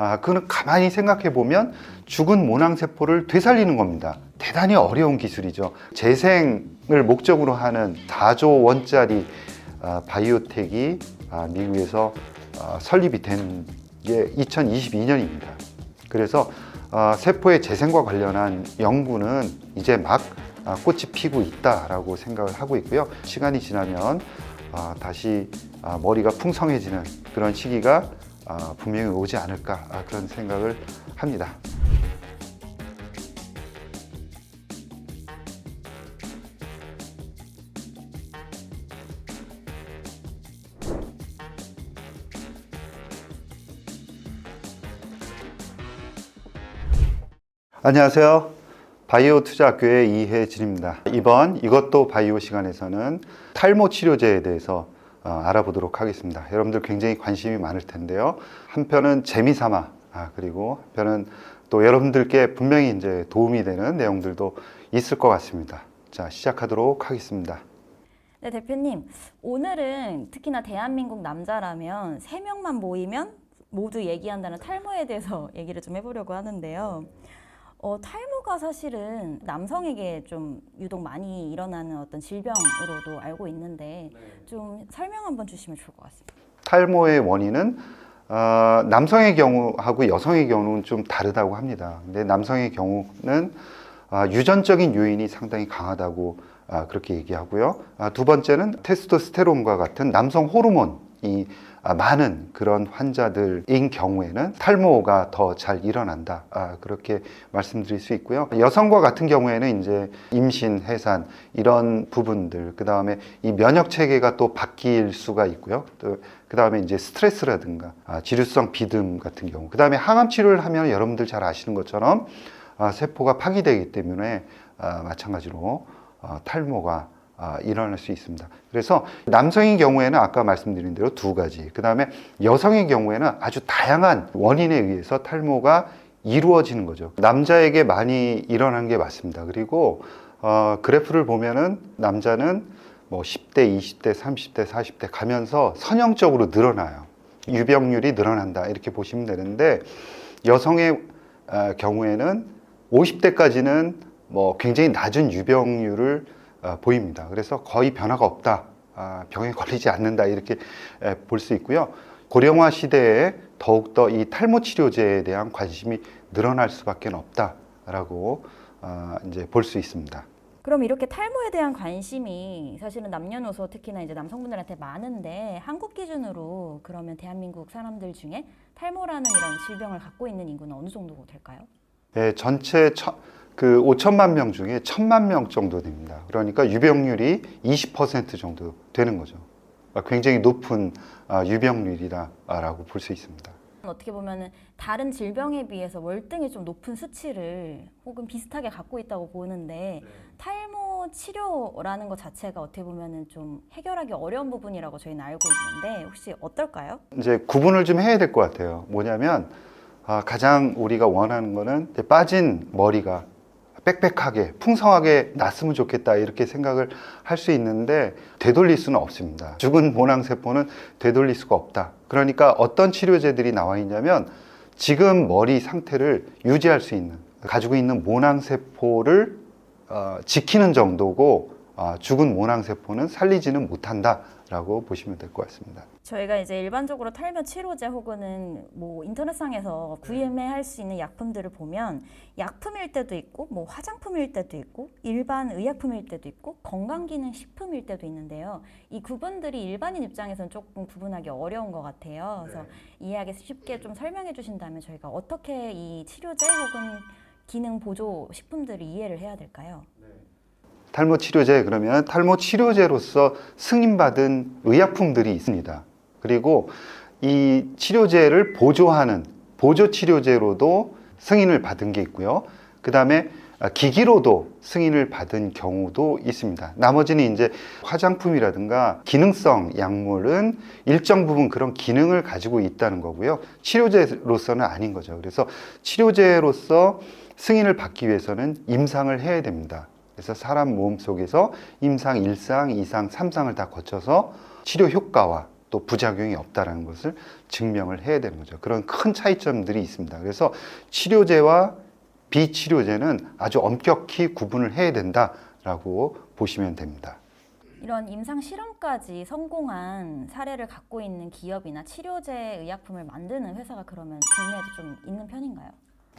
아, 그거는 가만히 생각해 보면 죽은 모낭 세포를 되살리는 겁니다. 대단히 어려운 기술이죠. 재생을 목적으로 하는 4조 원짜리 아, 바이오텍이 아, 미국에서 아, 설립이 된 게 2022년입니다. 그래서 아, 세포의 재생과 관련한 연구는 이제 막 아, 꽃이 피고 있다라고 생각을 하고 있고요. 시간이 지나면 아, 다시 아, 머리가 풍성해지는 그런 시기가 아, 분명히 오지 않을까 아, 그런 생각을 합니다. 안녕하세요. 바이오 투자학교의 이혜진입니다. 이번 이것도 바이오 시간에서는 탈모 치료제에 대해서 어, 알아보도록 하겠습니다. 여러분들 굉장히 관심이 많을 텐데요. 한편은 재미삼아 아, 그리고 한편은 또 여러분들께 분명히 이제 도움이 되는 내용들도 있을 것 같습니다. 자 시작하도록 하겠습니다. 네, 대표님. 오늘은 특히나 대한민국 남자라면 세명만 모이면 모두 얘기한다는 탈모에 대해서 얘기를 좀 해보려고 하는데요. 어, 탈모가 사실은 남성에게 좀 유독 많이 일어나는 어떤 질병으로도 알고 있는데 좀 설명 한번 주시면 좋을 것 같습니다. 탈모의 원인은 어, 남성의 경우하고 여성의 경우는 좀 다르다고 합니다. 근데 남성의 경우는 아, 유전적인 요인이 상당히 강하다고 아, 그렇게 얘기하고요. 아, 두 번째는 테스토스테론과 같은 남성 호르몬이 아, 많은 그런 환자들인 경우에는 탈모가 더 잘 일어난다. 아, 그렇게 말씀드릴 수 있고요. 여성과 같은 경우에는 이제 임신, 해산 이런 부분들, 그 다음에 이 면역 체계가 또 바뀔 수가 있고요. 또 그 다음에 이제 스트레스라든가 아, 지루성 비듬 같은 경우, 그 다음에 항암 치료를 하면 여러분들 잘 아시는 것처럼 아, 세포가 파기되기 때문에 아, 마찬가지로 어, 탈모가 아, 일어날 수 있습니다. 그래서 남성의 경우에는 아까 말씀드린 대로 두 가지, 그 다음에 여성의 경우에는 아주 다양한 원인에 의해서 탈모가 이루어지는 거죠. 남자에게 많이 일어나는 게 맞습니다. 그리고 어, 그래프를 보면은 남자는 뭐 10대, 20대, 30대, 40대 가면서 선형적으로 늘어나요. 유병률이 늘어난다 이렇게 보시면 되는데 여성의 어, 경우에는 50대까지는 뭐 굉장히 낮은 유병률을 어, 보입니다. 그래서 거의 변화가 없다. 아, 병에 걸리지 않는다. 이렇게 볼 수 있고요. 고령화 시대에 더욱더 이 탈모 치료제에 대한 관심이 늘어날 수밖에 없다라고 어, 이제 볼 수 있습니다. 그럼 이렇게 탈모에 대한 관심이 사실은 남녀노소 특히나 이제 남성분들한테 많은데 한국 기준으로 그러면 대한민국 사람들 중에 탈모라는 이런 질병을 갖고 있는 인구는 어느 정도 될까요? 예, 전체 천, 그 5천만 명 중에 1천만 명 정도 됩니다. 그러니까 유병률이 20% 정도 되는 거죠. 아, 굉장히 높은 아, 유병률이다라고 볼 수 있습니다. 어떻게 보면은 다른 질병에 비해서 월등히 좀 높은 수치를 혹은 비슷하게 갖고 있다고 보는데 탈모 치료라는 것 자체가 어떻게 보면은 좀 해결하기 어려운 부분이라고 저희는 알고 있는데 혹시 어떨까요? 이제 구분을 좀 해야 될 것 같아요. 뭐냐면 아, 가장 우리가 원하는 거는 빠진 머리가 빽빽하게 풍성하게 났으면 좋겠다 이렇게 생각을 할 수 있는데 되돌릴 수는 없습니다. 죽은 모낭세포는 되돌릴 수가 없다. 그러니까 어떤 치료제들이 나와 있냐면 지금 머리 상태를 유지할 수 있는 가지고 있는 모낭세포를 어, 지키는 정도고 어, 죽은 모낭세포는 살리지는 못한다 라고 보시면 될 것 같습니다. 저희가 이제 일반적으로 탈모 치료제 혹은 뭐 인터넷상에서 구매할 수 있는 약품들을 보면 약품일 때도 있고 뭐 화장품일 때도 있고 일반 의약품일 때도 있고 건강기능 식품일 때도 있는데요. 이 구분들이 일반인 입장에서는 조금 구분하기 어려운 것 같아요. 그래서 이해하기 쉽게 좀 설명해 주신다면 저희가 어떻게 이 치료제 혹은 기능 보조 식품들을 이해를 해야 될까요? 탈모 치료제 그러면 탈모 치료제로서 승인받은 의약품들이 있습니다. 그리고 이 치료제를 보조하는 보조 치료제로도 승인을 받은 게 있고요. 그 다음에 기기로도 승인을 받은 경우도 있습니다. 나머지는 이제 화장품이라든가 기능성 약물은 일정 부분 그런 기능을 가지고 있다는 거고요. 치료제로서는 아닌 거죠. 그래서 치료제로서 승인을 받기 위해서는 임상을 해야 됩니다. 그래서 사람 몸 속에서 임상 1상, 2상, 3상을 다 거쳐서 치료 효과와 또 부작용이 없다라는 것을 증명을 해야 되는 거죠. 그런 큰 차이점들이 있습니다. 그래서 치료제와 비치료제는 아주 엄격히 구분을 해야 된다라고 보시면 됩니다. 이런 임상 실험까지 성공한 사례를 갖고 있는 기업이나 치료제 의약품을 만드는 회사가 그러면 국내에도 좀 있는 편인가요?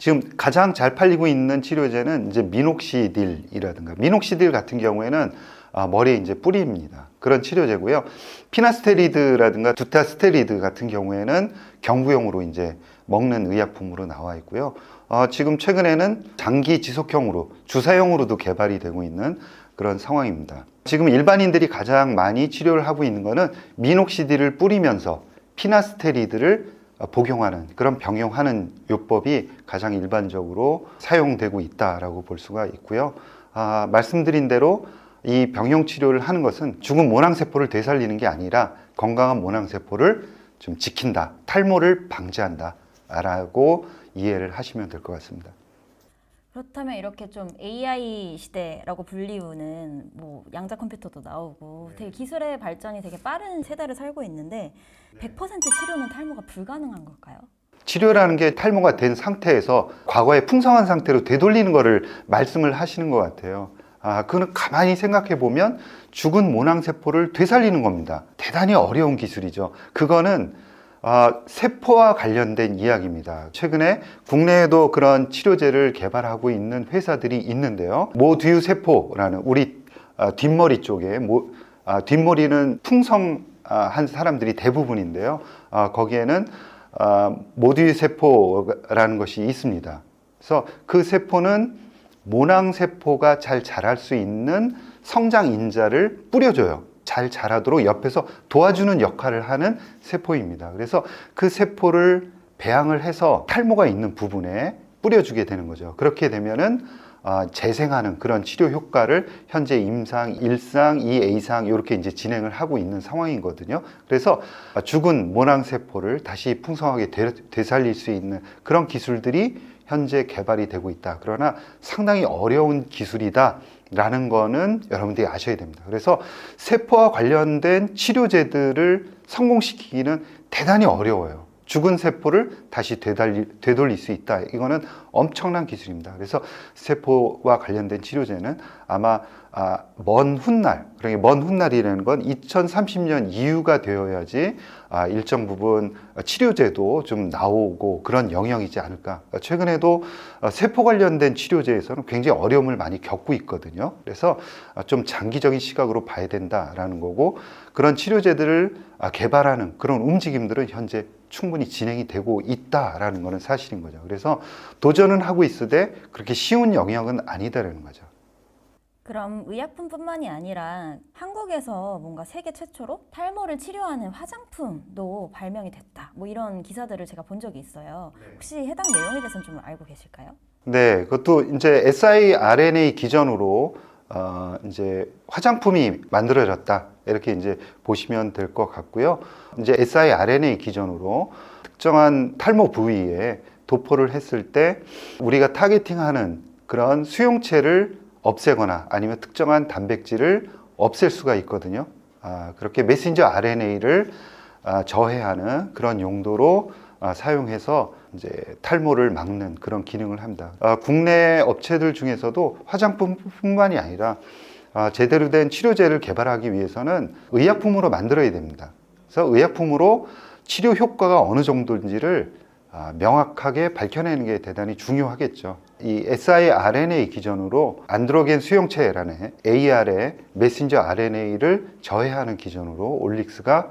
지금 가장 잘 팔리고 있는 치료제는 이제 미녹시딜이라든가 미녹시딜 같은 경우에는 아, 머리에 이제 뿌립니다. 그런 치료제고요. 피나스테리드라든가 두타스테리드 같은 경우에는 경구용으로 이제 먹는 의약품으로 나와 있고요. 어, 지금 최근에는 장기 지속형으로 주사용으로도 개발이 되고 있는 그런 상황입니다. 지금 일반인들이 가장 많이 치료를 하고 있는 거는 미녹시딜을 뿌리면서 피나스테리드를 어, 복용하는 그런 병용하는 요법이 가장 일반적으로 사용되고 있다라고 볼 수가 있고요. 아, 말씀드린 대로 이 병용 치료를 하는 것은 죽은 모낭 세포를 되살리는 게 아니라 건강한 모낭 세포를 좀 지킨다, 탈모를 방지한다라고 이해를 하시면 될 것 같습니다. 그렇다면 이렇게 좀 AI 시대라고 불리우는 뭐 양자 컴퓨터도 나오고 되게 기술의 발전이 되게 빠른 세대를 살고 있는데 100% 치료는 탈모가 불가능한 걸까요? 치료라는 게 탈모가 된 상태에서 과거의 풍성한 상태로 되돌리는 것을 말씀을 하시는 것 같아요. 아, 그거는 가만히 생각해 보면 죽은 모낭 세포를 되살리는 겁니다. 대단히 어려운 기술이죠. 그거는 아, 세포와 관련된 이야기입니다. 최근에 국내에도 그런 치료제를 개발하고 있는 회사들이 있는데요. 모두유 세포라는 우리 아, 뒷머리 쪽에 모, 아, 뒷머리는 풍성한 사람들이 대부분인데요. 아, 거기에는 아, 모두유 세포라는 것이 있습니다. 그래서 그 세포는 모낭 세포가 잘 자랄 수 있는 성장 인자를 뿌려줘요. 잘 자라도록 옆에서 도와주는 역할을 하는 세포입니다. 그래서 그 세포를 배양을 해서 탈모가 있는 부분에 뿌려주게 되는 거죠. 그렇게 되면은 아, 재생하는 그런 치료 효과를 현재 임상, 일상, 2A상 이렇게 이제 진행을 하고 있는 상황이거든요. 그래서 아, 죽은 모낭 세포를 다시 풍성하게 되, 되살릴 수 있는 그런 기술들이 현재 개발이 되고 있다. 그러나 상당히 어려운 기술이다. 라는 거는 여러분들이 아셔야 됩니다. 그래서 세포와 관련된 치료제들을 성공시키기는 대단히 어려워요. 죽은 세포를 다시 되달리, 되돌릴 수 있다. 이거는 엄청난 기술입니다. 그래서 세포와 관련된 치료제는 아마 아, 먼 훗날, 그러니까 먼 훗날이라는 건 2030년 이후가 되어야지 아, 일정 부분 치료제도 좀 나오고 그런 영역이지 않을까. 최근에도 어, 세포 관련된 치료제에서는 굉장히 어려움을 많이 겪고 있거든요. 그래서 아, 좀 장기적인 시각으로 봐야 된다라는 거고 그런 치료제들을 아, 개발하는 그런 움직임들은 현재 충분히 진행이 되고 있다라는 것은 사실인 거죠. 그래서 도전은 하고 있으되 그렇게 쉬운 영역은 아니다라는 거죠. 그럼 의약품뿐만이 아니라 한국에서 뭔가 세계 최초로 탈모를 치료하는 화장품도 발명이 됐다. 뭐 이런 기사들을 제가 본 적이 있어요. 혹시 해당 내용에 대해서는 좀 알고 계실까요? 네, 그것도 이제 siRNA 기전으로 어, 이제 화장품이 만들어졌다 이렇게 이제 보시면 될 것 같고요. 이제 siRNA 기전으로 특정한 탈모 부위에 도포를 했을 때 우리가 타겟팅하는 그런 수용체를 없애거나 아니면 특정한 단백질을 없앨 수가 있거든요. 아, 그렇게 메신저 RNA를 아, 저해하는 그런 용도로 아, 사용해서 이제 탈모를 막는 그런 기능을 합니다. 아, 국내 업체들 중에서도 화장품뿐만이 아니라 아, 제대로 된 치료제를 개발하기 위해서는 의약품으로 만들어야 됩니다. 그래서 의약품으로 치료 효과가 어느 정도인지를 아, 명확하게 밝혀내는 게 대단히 중요하겠죠. 이 siRNA 기전으로 안드로겐 수용체라는 AR의 메신저 RNA를 저해하는 기전으로 올릭스가 아,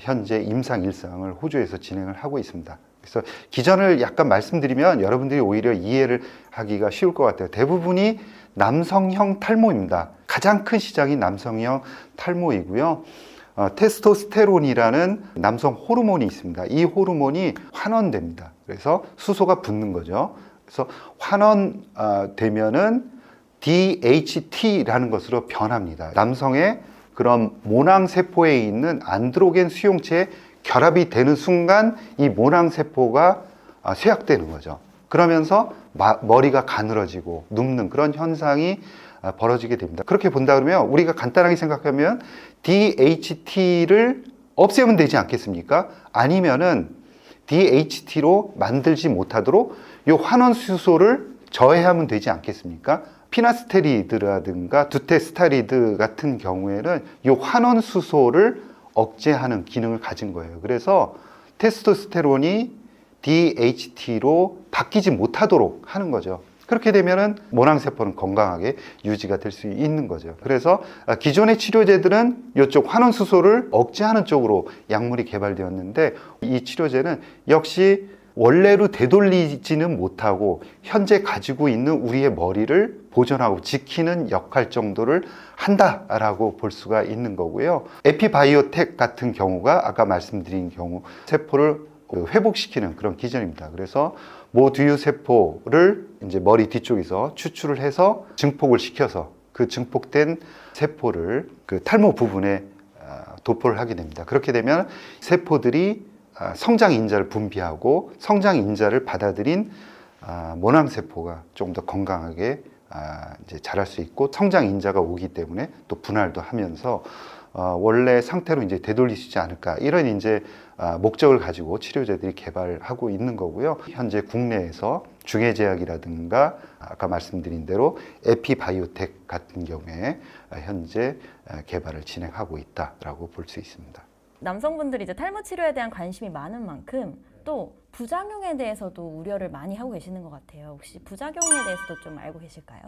현재 임상 일상을 호주에서 진행을 하고 있습니다. 그래서 기전을 약간 말씀드리면 여러분들이 오히려 이해를 하기가 쉬울 것 같아요. 대부분이 남성형 탈모입니다. 가장 큰 시장이 남성형 탈모이고요. 어, 테스토스테론이라는 남성 호르몬이 있습니다. 이 호르몬이 환원됩니다. 그래서 수소가 붙는 거죠. 그래서 환원 아, 되면은 DHT라는 것으로 변합니다. 남성의 그런 모낭 세포에 있는 안드로겐 수용체에 결합이 되는 순간 이 모낭 세포가 아, 쇠약되는 거죠. 그러면서 마- 머리가 가늘어지고 눕는 그런 현상이 아, 벌어지게 됩니다. 그렇게 본다 그러면 우리가 간단하게 생각하면 DHT를 없애면 되지 않겠습니까? 아니면은 DHT로 만들지 못하도록 요 환원 수소를 저해하면 되지 않겠습니까? 피나스테리드라든가 두테스타리드 같은 경우에는 요 환원 수소를 억제하는 기능을 가진 거예요. 그래서 테스토스테론이 DHT로 바뀌지 못하도록 하는 거죠. 그렇게 되면은 모낭세포는 건강하게 유지가 될 수 있는 거죠. 그래서 아, 기존의 치료제들은 이쪽 환원수소를 억제하는 쪽으로 약물이 개발되었는데 이 치료제는 역시 원래로 되돌리지는 못하고 현재 가지고 있는 우리의 머리를 보존하고 지키는 역할 정도를 한다라고 볼 수가 있는 거고요. 에피바이오텍 같은 경우가 아까 말씀드린 경우 세포를 그 회복시키는 그런 기전입니다. 그래서 모두유 세포를 이제 머리 뒤쪽에서 추출을 해서 증폭을 시켜서 그 증폭된 세포를 그 탈모 부분에 아, 도포를 하게 됩니다. 그렇게 되면 세포들이 아, 성장 인자를 분비하고 성장 인자를 받아들인 아, 모낭 세포가 조금 더 건강하게 아, 이제 자랄 수 있고 성장 인자가 오기 때문에 또 분할도 하면서 어, 원래 상태로 이제 되돌리시지 않을까 이런 이제 아, 목적을 가지고 치료제들이 개발하고 있는 거고요. 현재 국내에서 중해제약이라든가 아까 말씀드린 대로 에피바이오텍 같은 경우에 아, 현재 아, 개발을 진행하고 있다라고 볼 수 있습니다. 남성분들이 이제 탈모 치료에 대한 관심이 많은 만큼 또 부작용에 대해서도 우려를 많이 하고 계시는 것 같아요. 혹시 부작용에 대해서도 좀 알고 계실까요?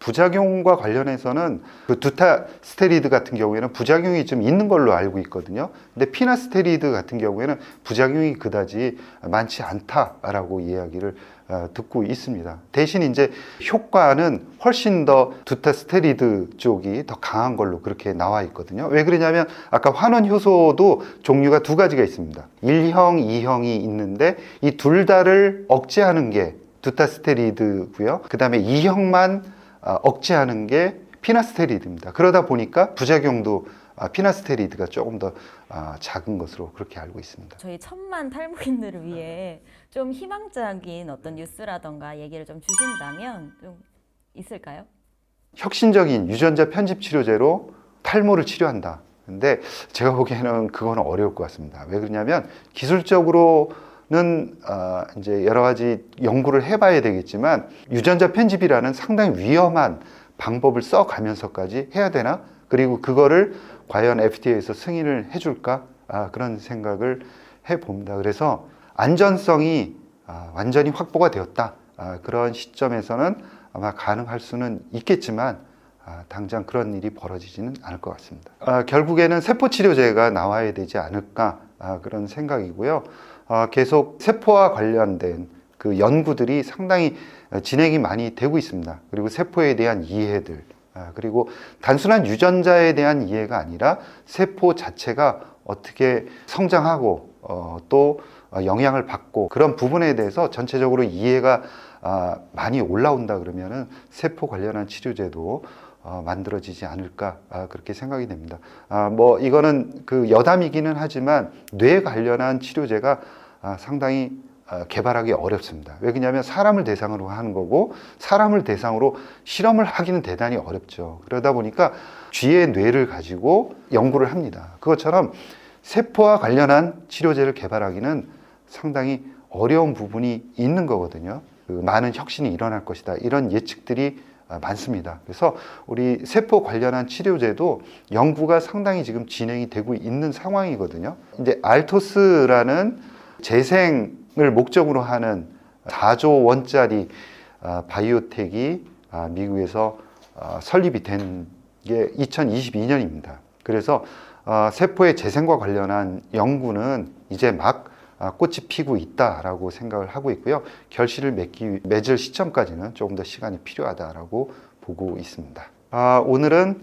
부작용과 관련해서는 그 두타 스테리드 같은 경우에는 부작용이 좀 있는 걸로 알고 있거든요. 근데 피나 스테리드 같은 경우에는 부작용이 그다지 많지 않다라고 이야기를 어, 듣고 있습니다. 대신 이제 효과는 훨씬 더 두타 스테리드 쪽이 더 강한 걸로 그렇게 나와 있거든요. 왜 그러냐면 아까 환원 효소도 종류가 두 가지가 있습니다. 1형, 2형이 있는데 이 둘 다를 억제하는 게 두타 스테리드고요. 그다음에 2형만 아, 억제하는 게 피나스테리드입니다. 그러다 보니까 부작용도 아, 피나스테리드가 조금 더 아, 작은 것으로 그렇게 알고 있습니다. 저희 천만 탈모인들을 위해 좀 희망적인 어떤 뉴스라던가 얘기를 좀 주신다면 좀 있을까요? 혁신적인 유전자 편집 치료제로 탈모를 치료한다. 근데 제가 보기에는 그거는 어려울 것 같습니다. 왜 그러냐면 기술적으로 는 어, 이제 여러 가지 연구를 해봐야 되겠지만 유전자 편집이라는 상당히 위험한 방법을 써가면서까지 해야 되나? 그리고 그거를 과연 FDA에서 승인을 해줄까? 아, 그런 생각을 해봅니다. 그래서 안전성이 아, 완전히 확보가 되었다. 아, 그런 시점에서는 아마 가능할 수는 있겠지만 아, 당장 그런 일이 벌어지지는 않을 것 같습니다. 아, 결국에는 세포 치료제가 나와야 되지 않을까 아, 그런 생각이고요. 아, 계속 세포와 관련된 그 연구들이 상당히 진행이 많이 되고 있습니다. 그리고 세포에 대한 이해들 아, 그리고 단순한 유전자에 대한 이해가 아니라 세포 자체가 어떻게 성장하고 어, 또 어, 영향을 받고 그런 부분에 대해서 전체적으로 이해가 아, 많이 올라온다 그러면은 세포 관련한 치료제도 어, 만들어지지 않을까 아, 그렇게 생각이 됩니다. 아, 뭐 이거는 그 여담이기는 하지만 뇌 관련한 치료제가 아, 상당히 아, 개발하기 어렵습니다. 왜 그러냐면 사람을 대상으로 하는 거고 사람을 대상으로 실험을 하기는 대단히 어렵죠. 그러다 보니까 쥐의 뇌를 가지고 연구를 합니다. 그것처럼 세포와 관련한 치료제를 개발하기는 상당히 어려운 부분이 있는 거거든요. 그 많은 혁신이 일어날 것이다. 이런 예측들이 아, 많습니다. 그래서 우리 세포 관련한 치료제도 연구가 상당히 지금 진행이 되고 있는 상황이거든요. 이제 알토스라는 재생을 목적으로 하는 4조 원짜리 아, 바이오텍이 아, 미국에서 아, 설립이 된 게 2022년입니다. 그래서 어, 세포의 재생과 관련한 연구는 이제 막 아, 꽃이 피고 있다라고 생각을 하고 있고요. 결실을 맺기, 맺을 시점까지는 조금 더 시간이 필요하다라고 보고 있습니다. 아, 오늘은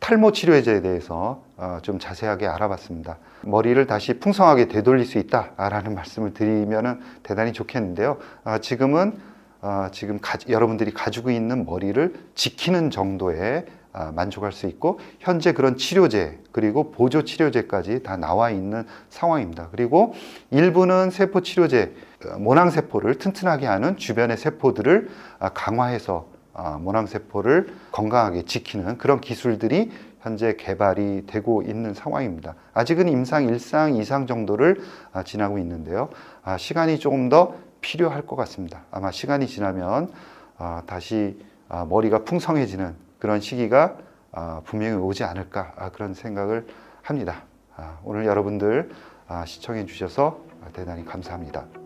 탈모 치료제에 대해서 어, 좀 자세하게 알아봤습니다. 머리를 다시 풍성하게 되돌릴 수 있다라는 말씀을 드리면 대단히 좋겠는데요. 아, 지금은 어, 지금 가, 여러분들이 가지고 있는 머리를 지키는 정도의 아, 만족할 수 있고 현재 그런 치료제 그리고 보조 치료제까지 다 나와 있는 상황입니다. 그리고 일부는 세포 치료제 어, 모낭 세포를 튼튼하게 하는 주변의 세포들을 아, 강화해서 아, 모낭 세포를 건강하게 지키는 그런 기술들이 현재 개발이 되고 있는 상황입니다. 아직은 임상 1상 2상 정도를 아, 지나고 있는데요. 아, 시간이 조금 더 필요할 것 같습니다. 아마 시간이 지나면 아, 다시 아, 머리가 풍성해지는 그런 시기가 아, 분명히 오지 않을까 아, 그런 생각을 합니다. 아, 오늘 여러분들 아, 시청해 주셔서 대단히 감사합니다.